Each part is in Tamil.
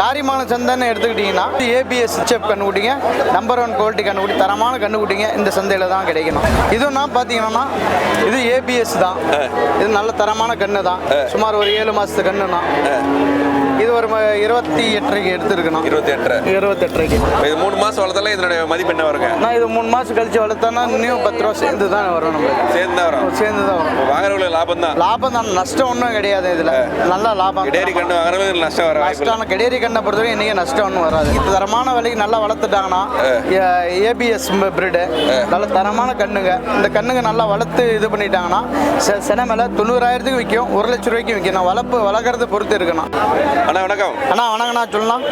காரிமான சந்தைன்னு எடுத்துக்கிட்டிங்கன்னா ஏபிஎஸ் செப் கண்ணுக்குட்டிங்க நம்பர் ஒன் குவாலிட்டி கண்ணுக்குட்டி தரமான கண்ணுக்குட்டிங்க இந்த சந்தையில் தான் கிடைக்கணும். இதுவும் நான் பார்த்தீங்கன்னா இது ஏபிஎஸ் தான். இது நல்ல தரமான கண்ணு தான். சுமார் ஒரு ஏழு மாதத்து கண்ணு தான் இது ஒரு இருபத்தி எட்டரைக்கு எடுத்துருக்கணும். இருபத்தி எட்டரை. இருபத்தெட்டரைக்கு இது மூணு மாசம் வளர்த்தால இதனுடைய மதிப்பு என்ன வருங்க? நான் இது மூணு மாதம் கழிச்சு வளர்த்தோன்னா இன்னும் பத்து ரூபா சேர்ந்து தான் வரும் நம்மளுக்கு. சேர்ந்து தான் வரும். சேர்ந்து தான் வரும். வாங்குறவங்களுக்கு லாபம் தான் லாபம் தான் நஷ்டம் ஒன்றும் கிடையாது இதில். நல்ல லாபம். டேரி கண்டு வாங்குறவங்களுக்கு நஷ்டம் வர. நஷ்டம் கெடேரி கண்ணை பொறுத்தவரை இன்றைக்கி நஷ்டம் ஒன்றும் வராது. தரமான விலைக்கு நல்லா வளர்த்துட்டாங்கன்னா ஏபிஎஸ் பிரீடு நல்ல தரமான கண்ணுங்க. இந்த கண்ணுங்க நல்லா வளர்த்து இது பண்ணிட்டாங்கன்னா சென மேலே தொண்ணூறாயிரத்துக்கு விற்கும் ஒரு லட்ச ரூபாய்க்கு விற்கணும் வளர்ப்பு வளர்க்குறது பொறுத்து இருக்கணும். அண்ணா வணக்கம். அண்ணா வணக்கண்ணா சொல்லலாம்.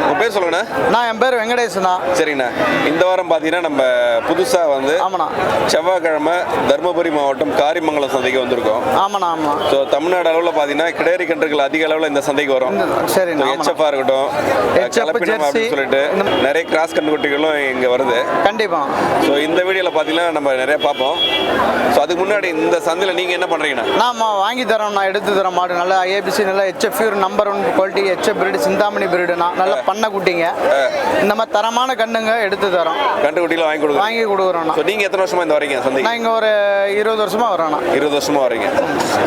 உங்க பேர் சொல்லுங்கண்ணா. நான் என் பேர் வெங்கடேசனா சரிங்கண்ணா. இந்த வாரம் பார்த்தீங்கன்னா நம்ம புதுசா வந்து ஆமாண்ணா. செவ்வாய்க்கிழமை தருமபுரி மாவட்டம் காரிமங்கலம் சந்தைக்கு வந்திருக்கோம். ஆமாண்ணா ஆமாம் ஸோ தமிழ்நாடு அளவில் பார்த்தீங்கன்னா கிடேரி கன்றுகள் அதிக அளவில் இந்த சந்தைக்கு வரும். சரிண்ணா ஆமாண்ணா. ஹெச்எஃப்ஆ இருக்கட்டும் கலப்பினம் அப்படின்னு. சொல்லிட்டு நிறைய கிராஸ் கண்டுகுட்டிகளும் இங்கே வருது. கண்டிப்பாக ஸோ இந்த வீடியோவில் பார்த்தீங்கன்னா நம்ம நிறைய பார்ப்போம். ஸோ அதுக்கு முன்னாடி இந்த சந்தையில் நீங்கள் என்ன பண்ணுறீங்கண்ணா நாம வாங்கி தரோம் நான் எடுத்து தரோம் மாடு. நல்லா ஏபிசி நல்லா HF number one quality HF breed Chintamani பிரீடுனா நல்ல பண்ண குட்டிங்க. இந்த மாதிரி தரமான கண்ணுங்க எடுத்து தரோம். கண்டுகுட்டியில் வாங்கி கொடுக்குறோம் வாங்கி கொடுக்குறோண்ணா ஸோ நீங்கள் எத்தனை வருஷமா இந்த வரீங்க சந்தைக்கு? நான் இங்கே ஒரு இருபது வருஷமா வரோண்ணா இருபது வருஷமா வரீங்க.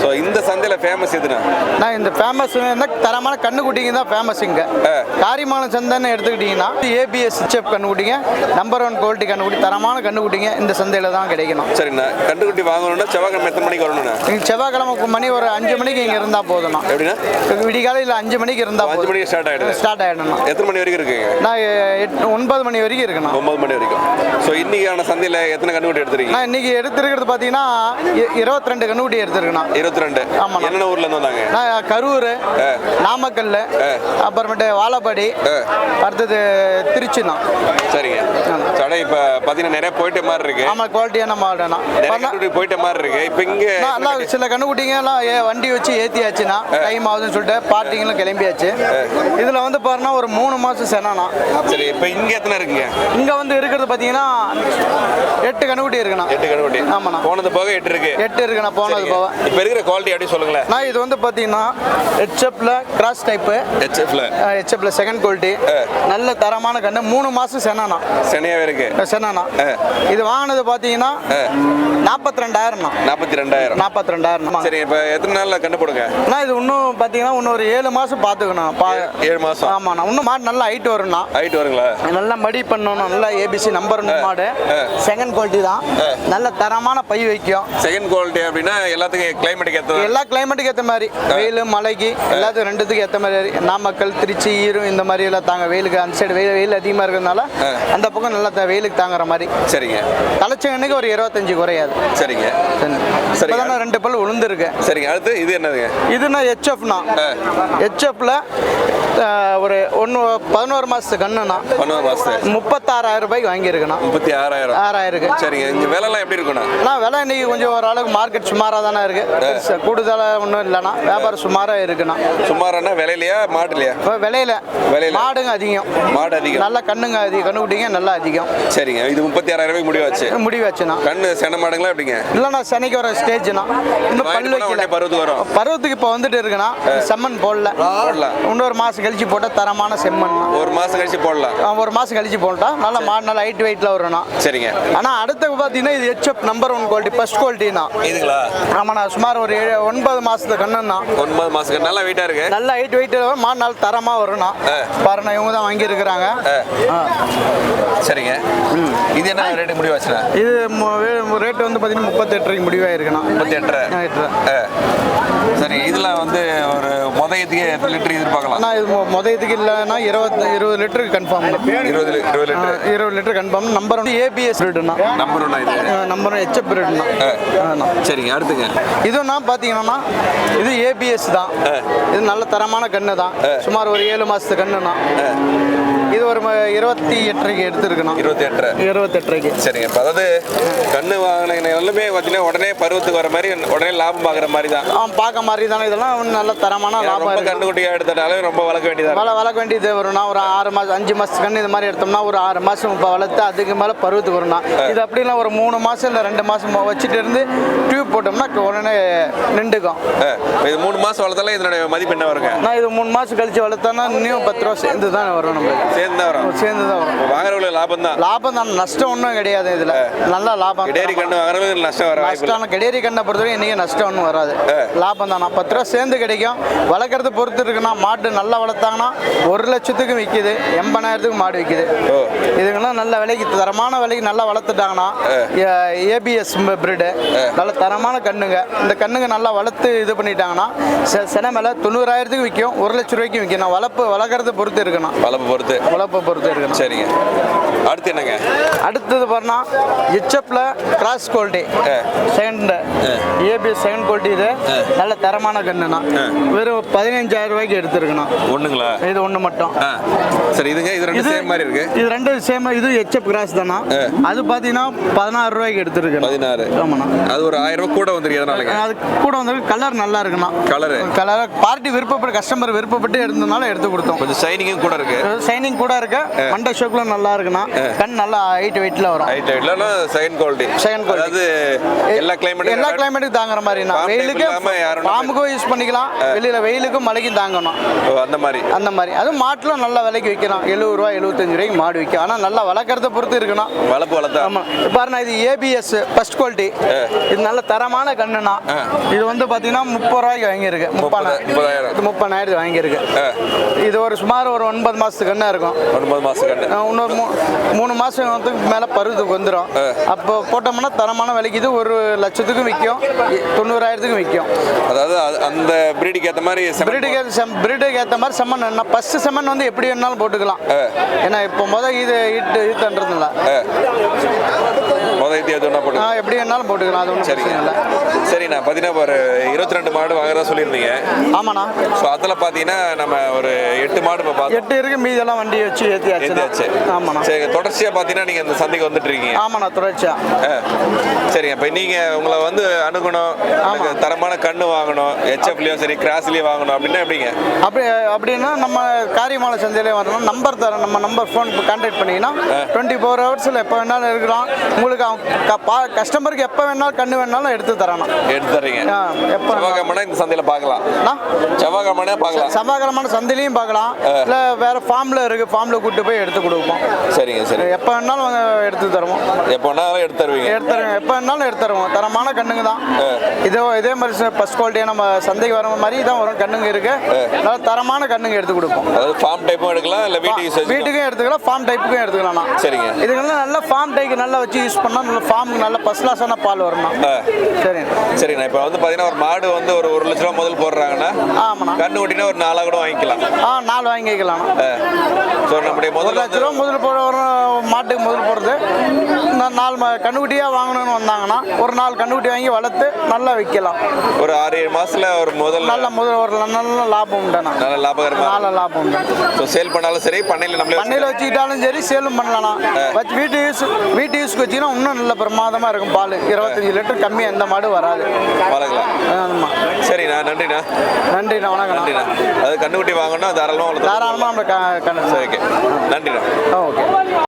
ஸோ இந்த சந்தையில் ஃபேமஸ் எதுனா நான் இந்த ஃபேமஸ் தரமான கண்ணுக்குட்டிங்க தான் ஃபேமஸ் இங்கே. காரிமான சந்தைன்னு எடுத்துக்கிட்டிங்கன்னா ஏபிஎஸ் ஹெச்எஃப் கண்ணுக்குட்டிங்க நம்பர் ஒன் குவாலிட்டி கண்ணுக்குட்டி தரமான கண்ணுக்குட்டிங்க இந்த சந்தையில் தான் கிடைக்கணும். சரிண்ணா. கண்டுகுட்டி வாங்கணும்னா செவ்வாய்க்கிழமை எத்தனை மணிக்கு வரணுண்ணா இங்கே செவ்வாய்க்கிழமை மணி ஒரு அஞ்சு மணிக்கு இங்கே இருந்தால் போதுண்ணா எப்படின்னா விடிகாலையில் அஞ்சு மணிக்கு இருந்தால் அஞ்சு மணிக்கு ஸ்டார்ட் ஆகிடுது ஸ்டார்ட் ஆகிடணும் எத்தனை மணி வரைக்கும் இருக்குங்க? நான் ஒன்பது மணி வரைக்கும் இருக்கணும். ஒன்பது மணி வரைக்கும். ஸோ இன்னைக்கான சந்தையில் எத்தனை கண்டுகுட்டி எடுத்துருக்கீங்க? நான் இன்னைக்கு எடுத்திருக்கிறது பார்த்தீங்கன்னா இருபத்தி ரெண்டு கண்ணுக்குட்டி எடுத்திருக்கேன் இருபத்தி ரெண்டு ஆமாண்ணா. என்னென்ன ஊர்ல இருந்து வந்தாங்க? நான் கரூர் நாமக்கல் அப்புறமேட்டு வாழப்பாடி அடுத்தது திருச்சி தான் சரிங்க சடை இப்போ பார்த்தீங்கன்னா நிறைய போயிட்ட மாதிரி இருக்கு. ஆமாம் குவாலிட்டியான கண்டுகுட்டி போயிட்ட மாதிரி இருக்கு. இப்போ இங்கே சில கண்ணுக்குட்டிங்க எல்லாம் வண்டி வச்சு ஏற்றியாச்சுன்னா டைம் ஆகுதுன்னு சொல்லிட்டு பார்ட்டிங்களும் கிளம்பியாச்சு. இதில் வந்து பாருன்னா ஒரு மூணு மாதம் செனானா. சரி இப்போ இங்கே எத்தனை இருக்குங்க? இங்கே வந்து இருக்கிறது பார்த்தீங்கன்னா எட்டு கண்ணுக்குட்டி இருக்குண்ணா. எட்டு கண்டுகுட்டி ஆமாண்ணா. போனது போக எட்டு இருக்கு. எட்டு இருக்குண்ணா போனது போக. இப்போ இருக்கிற குவாலிட்டி அப்படி சொல்லுங்களேன்? நான் இது வந்து பார்த்தீங்கன்னா ஹெச்எஃப்ல கிராஸ் டைப்பு ஹெச்எஃப்ல ஹெச்எஃப்ல செகண்ட் குவாலிட்டி நல்ல தரமான கண்ணு. மூணு மாதம் செனானா. சென்னையாவே இருக்கு. செனானா. இது வாங்கினது பார்த்தீங்கன்னா நாற்பத்தி ரெண்டாயிரம்ண்ணா நாற்பத்தி ரெண்டாயிரம். நாற்பத்தி ரெண்டாயிரம் சரி இப்போ எத்தனை நாளில் கண்டு போடுங்க? நான் இது இன்னும் பார்த்தீங்கன்னா இன்னும் ஒரு ஏழு மாதம் பார்த்துக்கணும். பா ஏழு மாசம். ஆமாண்ணா இன்னும் மாடு நல்லா ஹைட் வரும்ண்ணா. ஹைட் வருங்களா? நல்லா மடி பண்ணணும் நல்லா ஏபிசி நம்பர் மாடு. செகண்ட் குவாலிட்டி தான். நல்ல தரமான பை வைக்கும். செகண்ட் குவாலிட்டி அப்படின்னா எல்லாத்துக்கும் கிளைமேட்டுக்கு ஏற்றது எல்லா கிளைமேட்டுக்கு ஏற்ற மாதிரி. வெயில் மழைக்கு எல்லாத்துக்கும் ரெண்டுத்துக்கும் ஏற்ற மாதிரி. நாமக்கல் திருச்சி ஈரும் இந்த மாதிரி எல்லாம் தாங்க. வெயிலுக்கு அந்த சைடு வெயில் வெயில் அதிகமாக இருக்கிறதுனால அந்த பக்கம் நல்லா த- வெயிலுக்கு தாங்குற மாதிரி. சரிங்க. தலைச்சங்கன்னுக்கு ஒரு இருபத்தஞ்சு குறையாது. சரிங்க. தானே ரெண்டு பல் உளுந்துருக்கு. சரிங்க. அடுத்து இது என்னதுங்க? இதுனா ஹெச்எஃப்னா ஹெச்எஃப்ல ஒரு ஒன்று பதினோரு மாதத்து கண்ணுண்ணா. பதினோரு மாசத்து. முப்பத்தாறாயிரம் ரூபாய்க்கு வாங்கியிருக்கேண்ணா. முப்பத்தி ஆறாயிரம் ஆறாயிரம் சரிங்க. இங்க விலைலாம் எப்படி இருக்குண்ணா? ஆனால் விலை இன்னைக்கு கொஞ்சம் ஓரளவுக்கு மார்க்கெட் சுமாராக தானே இருக்கு கூடுதலாக ஒன்றும் இல்லைண்ணா. வியாபாரம் சுமாராக இருக்குண்ணா. சுமாரானா விலையிலையா மாட்டுலையா இப்போ விலையில. விலையில. மாடுங்க அதிகம். மாடு அதிகம். நல்ல கண்ணுங்க அதிகம் கண்ணுக்குட்டிங்க நல்லா அதிகம். சரிங்க. இது முப்பத்தி ஆறாயிரம் ரூபாய்க்கு முடிவாச்சு. முடிவாச்சுண்ணா. கண்ணு சென மாடுங்களா எப்படிங்க? இல்லைண்ணா சனிக்கு வர ஸ்டேஜ்னா இன்னும் வாங்கிட்டு பல் போனா வைக்கல உடனே பருவத்துக்கு வரும். பருவத்துக்கு இப்போ வந்துட்டு இருக்குண்ணா. செம்மண் போடல. போடலாம் இன்னொரு மாதம் கழிச்சு போட்டால் தரமான செம்மண் ஒரு மாசம் கழிச்சு போடலாம். ஒரு மாதம் கழிச்சு போட்டா நல்ல மாடு நல்லா ஹைட் வெயிட்டில் வரும்ண்ணா சரிங்க. ஆனால் அடுத்து பார்த்தீங்கன்னா இது HF number one quality first குவாலிட்டினா இதுங்களா? ஆமாண்ணா சுமார் ஒரு ஏழு ஒன்பது மாதத்து கண்ணுண்ணா. ஒன்பது மாசத்துக்கு நல்லா வெயிட்டா இருக்கு. நல்ல ஹைட் வெயிட் மாடு நல்ல தரமாக வரும்ண்ணா பாருண்ணா இவங்க தான் வாங்கியிருக்கிறாங்க. சரிங்க. இது என்ன ரேட்டு முடிவாச்சுண்ணா இது ரேட் வந்து பார்த்தீங்கன்னா முப்பத்தெட்டு முடிவாயிருக்குண்ணா. முப்பத்தி எட்டரை. சரி இதெல்லாம் வந்து ஒரு முதயத்துக்கு எத்தனை லிட்டர் எதிர்பார்க்கலாம். ஆனால் இது மொ- மொத இதுக்கு இல்லைன்னா இருபது இருபது லிட்டருக்கு கன்ஃபார்ம் இருபது இருபது லிட்டர். இருபது லிட்டர் கன்ஃபார்ம் நம்பர் வந்து ஏபிஎஸ் ரேட்டுண்ணா நம்பர் ஒன்றா இது? நம்பர் ஹெச்எப் ரேட்டுண்ணா சரிங்க அடுத்துங்க. இதுனா பார்த்தீங்கன்னா இது ஏபிஎஸ் தான். இது நல்ல தரமான கண்ணு தான். சுமார் ஒரு ஏழு மாதத்து கண்ணுண்ணா. இது ஒரு இருபத்தி எட்டரைக்கு எடுத்துருக்கணும். இருபத்தி எட்டரை. இருபத்தெட்டரைக்கு சரிங்க. இப்போ அதாவது கண்ணு வாங்கின எல்லாமே பார்த்தீங்கன்னா உடனே பருவத்துக்கு வர மாதிரி உடனே லாபம் பார்க்குற மாதிரி தான் ஆ பார்க்க மாதிரி தானே இதெல்லாம் நல்ல தரமான லாபம் ரொம்ப கண்ணுக்குட்டியாக எடுத்தனாலே ரொம்ப வளர்க்க வேண்டியதாக வள வளர்க்க வேண்டியது வரும்னா ஒரு ஆறு மாதம் அஞ்சு மாதத்து கன்று இது மாதிரி எடுத்தோம்னா ஒரு ஆறு மாதம் இப்போ வளர்த்து அதுக்கு மேலே பருவத்துக்கு வரும்னா. இது அப்படிலாம் ஒரு மூணு மாதம் இல்லை ரெண்டு மாதம் வச்சுட்டு இருந்து டியூப் போட்டோம்னா உடனே நின்றுக்கும். இது மூணு மாதம் வளர்த்தாலே இதனுடைய மதிப்பு என்ன வருங்க? நான் இது மூணு மாதம் கழிச்சு வளர்த்தோன்னா இன்னும் பத்து ரூபா சேர்ந்து தான் வரும் நம்மளுக்கு. சேர்ந்து தான் வரும் சேர்ந்து தான் வரும் வாங்குறவங்களுக்கு லாபம் தான் லாபம் தான் நஷ்டம் ஒன்றும் கிடையாது இதில். நல்ல லாபம். டேரி கண்ணு வாங்குறவங்களுக்கு நஷ்டம் வர வாய்ப்பு இல்லை. நஷ்டம் கெடேரி கண்ணை பொறுத்தவரைக்கும் இன்றைக்கி நஷ்டம் ஒன்றும் வராது. லாபம் தான் பத்து ரூபா சேர்ந்து கிடைக்கும். வளர்க்குறது பொறுத்து இருக்குன்னா மாடு நல்லா வளர்த்தாங்கன்னா ஒரு லட்சத்துக்கு விற்கிது எண்பதாயிரத்துக்கு மாடு விற்கிது. இதுங்கெல்லாம் நல்ல விலைக்கு தரமான விலைக்கு நல்லா வளர்த்துட்டாங்கன்னா ஏபிஎஸ் பிரீடு நல்ல தரமான கண்ணுங்க இந்த கண்ணுங்க நல்லா வளர்த்து இது பண்ணிட்டாங்கன்னா செ- சென மேலே தொண்ணூறாயிரத்துக்கு விற்கும் ஒரு லட்ச ரூபாய்க்கு விற்கணும் வளர்ப்பு வளர்க்குறது பொறுத்து இருக்கணும். வளர்ப்பு பொறுத்து. வளர்ப்பை பொறுத்து இருக்கணும். சரிங்க. அடுத்து என்னங்க? அடுத்தது பாருன்னா ஹெச்எப்ல cross quality second ABS second quality இது. நல்ல தரமான கண்ணுண்ணா வெறும் பதினஞ்சாயிரம் ரூபாய்க்கு எடுத்துருக்கணும். ஒண்ணுங்களா? இது ஒன்று மட்டும். சரி இதுங்க இது ரெண்டு சேம் மாதிரி இருக்கு. இது ரெண்டு சேம் இது ஹெச்எப் கிராஸ் தானா அது பார்த்தீங்கன்னா பதினாறு ரூபாய்க்கு எடுத்துருக்கணும். பதினாறு. ஆமாண்ணா. அது ஒரு ஆயிரம் ரூபாய் கூட வந்துருக்கு எதனாலங்க? அது கூட வந்து கலர் நல்லா இருக்குண்ணா. கலரு கலர் பார்ட்டி விருப்பப்பட்டு கஸ்டமர் விருப்பப்பட்டு எடுத்ததுனால எடுத்து கொடுத்தோம். கொஞ்சம் ஷைனிங்கும் கூட இருக்கு. சைனிங் கூட இருக்கு. மண்டை ஷோக்குள்ள நல்லா இருக்குண்ணா. கண் நல்லா ஹைட் வெயிட்ல வரும். ஹைட் ஹைட்ல செகண்ட் குவாலிட்டி Second quality. அதாவது எல்லா கிளைமேட் எல்லா கிளைமேட்டுக்கும் தாங்குற மாதிரி வெயிலுக்கு பாம்புக்கும் யூஸ் பண்ணிக்கலாம். வெளியில வெயிலுக்கும் மழைக்கும் தாங்கணும். அந்த மாதிரி. அந்த மாதிரி. அதுவும் மாட்டில் நல்ல விலைக்கு விற்கலாம் எழுபது ரூபா எழுபத்தஞ்சு ரூபாய்க்கு மாடு விற்கும். ஆனால் நல்லா வளர்க்குறத பொறுத்து இருக்கணும். வளர்ப்பு வளர்த்தா. ஆமாம் பாருண்ணா இது ஏபிஎஸ் ஃபர்ஸ்ட் குவாலிட்டி இது நல்ல தரமான கண்ணுண்ணா. இது வந்து பார்த்தீங்கன்னா முப்பது ரூபாய்க்கு வாங்கியிருக்கு. முப்பதாயிரம். முப்பதாயிரத்துக்கு வாங்கியிருக்கு. இது ஒரு சுமார் ஒரு ஒன்பது மாதத்துக்கு கண்ணா இருக்கும். ஒன்பது மாசம் கண்ணு. அஹ் இன்னொரு மூணு மாதத்துக்கு மேலே பருவத்துக்கு வந்துடும் அப்போ போட்டோம்னா தரமான விலைக்கு இது ஒரு லட்சத்துக்கும் விற்கும் தொண்ணூறாயிரத்துக்கும் விற்கும். அதாவது அது- அந்த பிரீடுக்கு ஏத்த மாதிரி பிரீடுக்கு செம் பிரீடுக்கு ஏற்ற மாதிரி செம்மண் என்ன ஃபஸ்ட்டு செம்மண் வந்து எப்படி வேணாலும் போட்டுக்கலாம். ஏன்னா இப்போ மொதல் இது ஈட்டு ஈட்டுன்றதுல முதல் இது எதுனா போட்டு எப்படி வேணாலும் போட்டுக்கலாம் அது ஒன்றும் சரிங்க. இல்லை. சரிண்ணா பார்த்தீங்கன்னா ஒரு இருபத்தி ரெண்டு மாடு வாங்குறதா சொல்லியிருந்தீங்க. ஆமாண்ணா. ஸோ அதில் பார்த்தீங்கன்னா நம்ம ஒரு எட்டு மாடு இப்போ பார்த்தோம் எட்டு இருக்கு மீதெல்லாம் வண்டி வச்சு ஏற்றியாச்சு ஏற்றியாச்சு ஆமாண்ணா. சரி தொடர்ச்சியாக பார்த்தீங்கன்னா நீங்கள் இந்த சந்தைக்கு வந்துட்டு இருக்கீங்க. ஆமாண்ணா தொடர்ச்சியா. ஆ. சரிங்க. இப்போ நீங்கள் உங்களை வந்து அணுகணும் எனக்கு தரமான கண்ணு வாங்கணும் ஹெச்எஃப்லேயும் சரி கிராஸ்லேயும் வாங்கணும் அப்படின்னா எப்படிங்க? அப்படி அப்படின்னா நம்ம காரியமாலை சந்தையிலே வரணும். நம்பர் தரேன். நம்ம நம்பர் ஃபோன் கான்டாக்ட் பண்ணிங்கன்னா டுவெண்ட்டி ஃபோர் ஹவர்ஸில் எப்போ வேணாலும் இருக்கலாம் உங்களுக்கு கஸ்டமருக்கு எப்போ வேணாலும் கண்ணு வேணாலும் எடுத்து தரணும். எடுத்து தர்றீங்க ஆ, எப்போ செவ்வாய்க்கிழமை இந்த சந்தையில் பார்க்கலாம். செவ்வாய்க்கிழமை பார்க்கலாம். செவ்வாய்க்கிழமான சந்தையிலையும் பார்க்கலாம். இல்லை வேற ஃபார்மில் இருக்கு ஃபார்மில் கூட்டு போய் எடுத்து கொடுப்போம். சரிங்க சரி. எப்போ வேணாலும் எடுத்து தருவோம். எப்போ வேணாலும் எடுத்து தருவீங்க. எடுத்து தருவோம். எப்போ வேணாலும் எடுத்து தருவோம். தரமான கண்ணுங்க தான். இதே இதே மாதிரி ஃபஸ்ட் குவாலிட்டியாக நம்ம சந்தைக்கு வர மாதிரி தான் வரும் கண்ணுங்க இருக்கு. நல்லா தரமான கண்ணுங்க எடுத்து கொடுப்போம். அதாவது ஃபார்ம் டைப்பும் எடுக்கலாம் இல்லை வீட்டுக்கு வீட்டுக்கும் எடுத்துக்கலாம் ஃபார்ம் டைப்புக்கும் எடுத்துக்கலாம்ண்ணா சரிங்க. இதுக்கெல்லாம் நல்ல ஃபார்ம் டைக்கு நல்லா வச்சு யூஸ் பண்ணால் ஃபார்முக்கு நல்ல ஃபஸ்ட் கிளாஸான பால் வரணும். சரி சரிண்ணா. இப்போ வந்து பார்த்தீங்கன்னா ஒரு மாடு வந்து ஒரு ஒரு லட்ச ரூபா முதல் போடுறாங்கன்னா ஆமாண்ணா. கண்ணு ஓட்டினா ஒரு நாலாக கூட வாங்கிக்கலாம். ஆ நாலு வாங்கிக்கலாம் ஸோ ஒரு முதல்ல லட்ச ரூபா முதல் போட மாட்டுக்கு முதல் போடுறது. நாலு கண்ணுக்குட்டியாக வாங்கணும்னு வந்தாங்கன்னா ஒரு நாலு கண்ணுக்குட்டி வாங்கி வளர்த்து நல்லா விற்கலாம். ஒரு ஆறு ஏழு மாசத்துல ஒரு முதல் நல்ல முதல் ஒரு நல்ல லாபம் உண்டுண்ணா நல்ல லாபகரமா நல்ல லாபம் உண்டு. ஸோ சேல் பண்ணாலும் சரி பண்ணையில் நம்மளே பண்ணையில் வச்சுக்கிட்டாலும் சரி சேலும் பண்ணலாம் வச்சு வீட்டு யூஸ் வீட்டு யூஸ்க்கு வச்சிங்கன்னா இன்னும் நல்ல பிரமாதமாக இருக்கும் பால். இருபத்தஞ்சி லிட்டர் கம்மி எந்த மாடு வராது. வளர்க்கலாம். ஆமாம் சரிண்ணா நன்றிண்ணா. நன்றிண்ணா வணக்கம் நன்றிண்ணா. அது கண்ணுக்குட்டி வாங்கணும்னா தாராளமாக தாராளமாக நம்ம க கணக்கு சரி ஓகே. நன்றிடா. ஓகே.